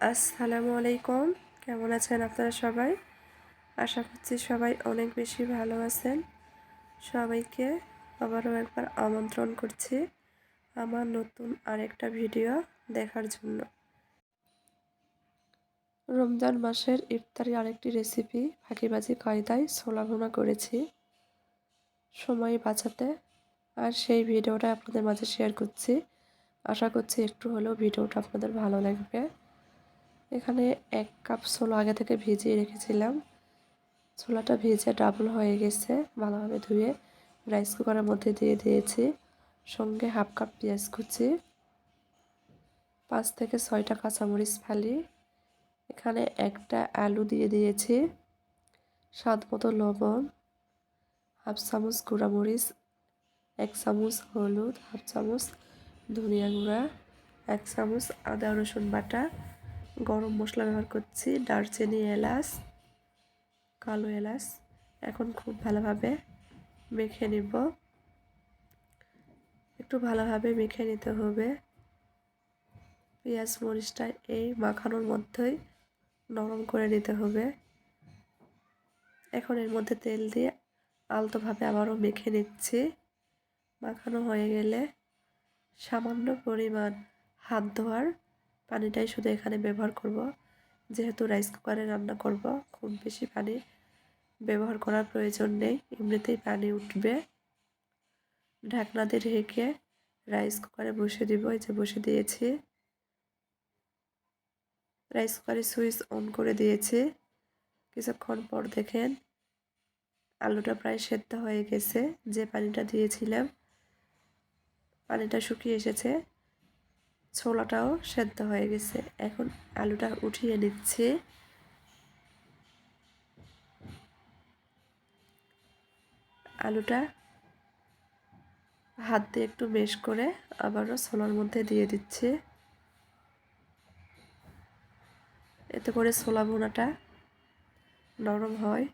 আসসালামু আলাইকুম। কেমন আছেন আপনারা সবাই? আশা করছি সবাই অনেক বেশি ভালো আছেন। সবাইকে আবারও একবার আমন্ত্রণ করছি আমার নতুন আরেকটা ভিডিও দেখার জন্য। রমজান মাসের ইফতারি আরেকটি রেসিপি ফাঁকিবাজি কায়দায় ছোলা ভুনা করেছি। সময় বাঁচাতে। আর সেই ভিডিওটা আপনাদের মাঝে শেয়ার করছি। আশা করছি একটু হলেও ভিডিওটা আপনাদের ভালো লাগবে। এখানে এক কাপ ছোলা আগে থেকে ভিজিয়ে রেখেছিলাম। ছোলাটা ভিজে ডাবল হয়ে গেছে, ভালোভাবে ধুয়ে রাইস কুকারের মধ্যে দিয়ে দিয়েছি। সঙ্গে হাফ কাপ পেঁয়াজ কুচি, পাঁচ থেকে ছয়টা কাঁচামরিচ ফালি। এখানে একটা আলু দিয়ে দিয়েছি, স্বাদ মতো লবণ হাফ চামচ গুঁড়ামরিচ, এক চামচ হলুদ হাফ চামচ ধনিয়া গুঁড়া, এক চামচ আদা রসুন বাটা গরম মশলা ব্যবহার করছি। দারচিনি, এলাচ, কালো এলাচ। এখন খুব ভালোভাবে মেখে নিব। একটু ভালোভাবে মেখে নিতে হবে। পেঁয়াজ, মরিচটা এই মাখানোর মধ্যেই নরম করে নিতে হবে। এখন এর মধ্যে তেল দিয়ে আলতোভাবে আবারও মেখে নিচ্ছি। মাখানো হয়ে গেলে সামান্য পরিমাণ হাত ধোয়ার পানিটাই শুধু এখানে ব্যবহার করব। যেহেতু রাইস কুকারে রান্না করব, খুব বেশি পানি ব্যবহার করার প্রয়োজন নেই, এমনিতেই পানি উঠবে। ঢাকনা দিয়ে রাইস কুকারে বসে দিব, এই যে বসে দিয়েছি। রাইস কুকারে সুইচ অন করে দিয়েছি। কিছুক্ষণ পর দেখেন আলুটা প্রায় সেদ্ধ হয়ে গেছে, যে পানিটা দিয়েছিলাম, পানিটা শুকিয়ে এসেছে। ছোলাটাও সেদ্ধ হয়ে গেছে। এখন আলুটা উঠিয়ে নিচ্ছে। আলুটা হাত দিয়ে একটু মেশ করে আবারও ছোলার মধ্যে দিয়ে দিচ্ছে। এতে করে ছোলা বোনাটা নরম হয়।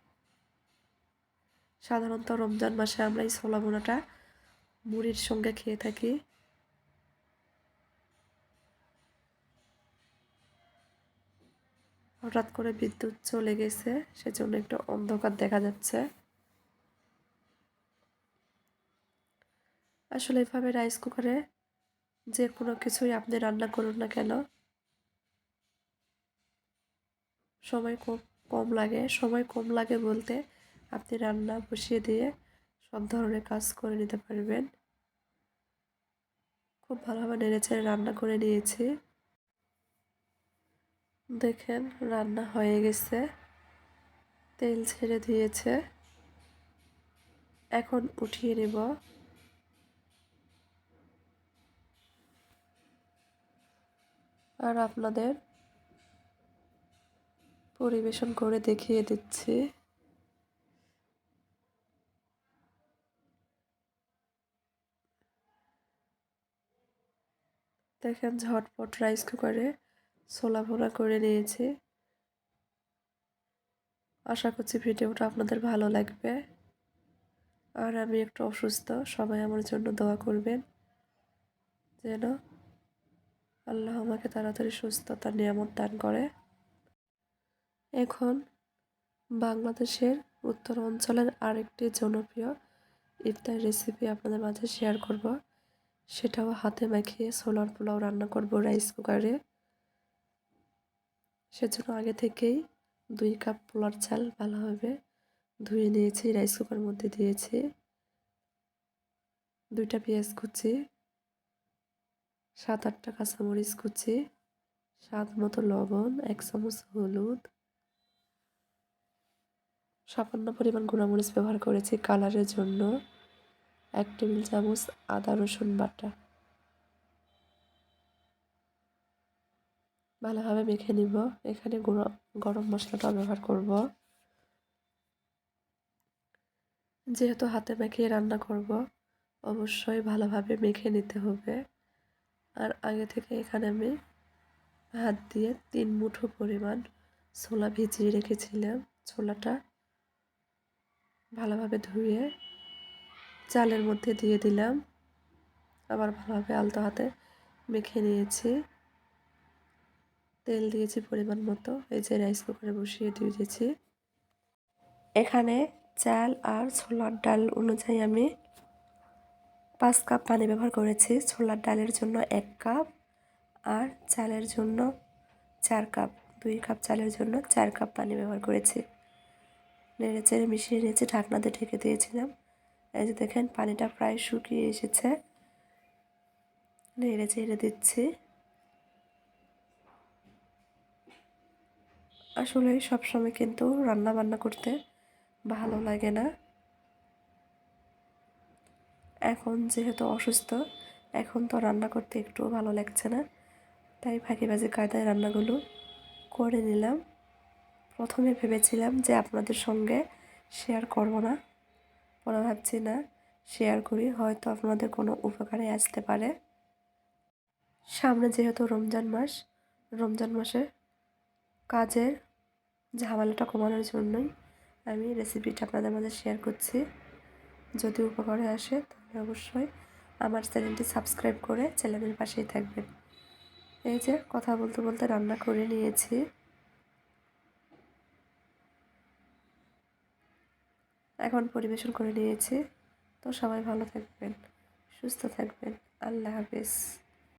সাধারণত রমজান মাসে আমরা এই ছোলা বোনাটা মুড়ির সঙ্গে খেয়ে থাকি। হঠাৎ করে বিদ্যুৎ চলে গেছে, সেজন্য একটু অন্ধকার দেখা যাচ্ছে। আসলে এভাবে রাইস কুকারে যে কোনো কিছুই আপনি রান্না করুন না কেন, সময় খুব কম লাগে। সময় কম লাগে বলতে আপনি রান্না বসিয়ে দিয়ে সব ধরনের কাজ করে নিতে পারবেন। খুব ভালোভাবে নেড়েছে রান্না করে নিয়েছি। দেখেন, রান্না হয়ে গেছে। তেল ছেড়ে দিয়েছে। এখন উঠিয়ে নেব। আর আপনাদের পরিবেশন করে দেখিয়ে দিচ্ছি। দেখেন, ঝটপট রাইস কুকারে ছোলা করে নিয়েছি। আশা করছি ভিডিওটা আপনাদের ভালো লাগবে। আর আমি একটু অসুস্থ, সবাই আমার জন্য দোয়া করবেন। যেন আল্লাহ আমাকে তাড়াতাড়ি সুস্থতা, নিয়ামত দান করে। এখন বাংলাদেশের উত্তর অঞ্চলের আরেকটি জনপ্রিয় ইফতার রেসিপি আপনাদের মাঝে শেয়ার করব। সেটাও হাতে মাখিয়ে সোলার পোলাও রান্না করব রাইস কুকারে সেজন্য আগে থেকেই দুই কাপ পোলার চাল ভালোভাবে ধুয়ে নিয়েছি রাইস কুকার মধ্যে দিয়েছি। দুইটা পেঁয়াজ কুচি, সাত আটটা কাঁচামরিচ কুচি, স্বাদ মতো লবণ, এক চামচ হলুদ। সামান্য পরিমাণ গুঁড়ামরিচ ব্যবহার করেছি কালারের জন্য। এক টেবিল চামচ আদা রসুন বাটা। ভালোভাবে মেখে নিব। এখানে গুঁড়ো, গরম মশলাটা ব্যবহার করব। যেহেতু হাতে মেখে রান্না করব, অবশ্যই ভালোভাবে মেখে নিতে হবে। আর আগে থেকে এখানে আমি হাত দিয়ে তিন মুঠো পরিমাণ ছোলা ভিজিয়ে রেখেছিলাম। ছোলাটা ভালোভাবে ধুয়ে চালের মধ্যে দিয়ে দিলাম। আবার ভালোভাবে আলতো হাতে মেখে নিয়েছি। তেল দিয়েছি পরিমাণ মতো। এই যে রাইস কুকারে বসিয়ে দিয়েছি। এখানে চাল আর ছোলার ডাল অনুযায়ী আমি পাঁচ কাপ পানি ব্যবহার করেছি। ছোলার ডালের জন্য এক কাপ আর চালের জন্য চার কাপ দুই কাপ চালের জন্য চার কাপ পানি ব্যবহার করেছি। নেড়ে চেড়ে মিশিয়ে নিয়েছি, ঢাকনা দিয়ে ঢেকে দিয়েছিলাম। এই যে দেখেন, পানিটা প্রায় শুকিয়ে এসেছে। নেড়ে চেড়ে দিচ্ছি। আসলে সবসময় কিন্তু রান্না বান্না করতে ভালো লাগে না। এখন যেহেতু অসুস্থ, এখন তো রান্না করতে একটুও ভালো লাগছে না। তাই ফাঁকিবাজি কায়দায় রান্নাগুলো করে নিলাম। প্রথমে ভেবেছিলাম যে আপনাদের সঙ্গে শেয়ার করব না। পরে ভাবছি, না শেয়ার করি, হয়তো আপনাদের কোনো উপকারে আসতে পারে। সামনে যেহেতু রমজান মাস, রমজান মাসে কাজের ঝামেলাটা কমানোর জন্যই আমি রেসিপিটা আপনাদের মাঝে শেয়ার করছি। যদি উপকারে আসে, তাহলে অবশ্যই আমার চ্যানেলটি সাবস্ক্রাইব করে চ্যানেলের পাশেই থাকবেন। এই যে, কথা বলতে বলতে রান্না করে নিয়েছি। এখন পরিবেশন করে নিয়েছি। তো সবাই ভালো থাকবেন, সুস্থ থাকবেন। আল্লাহ হাফেজ।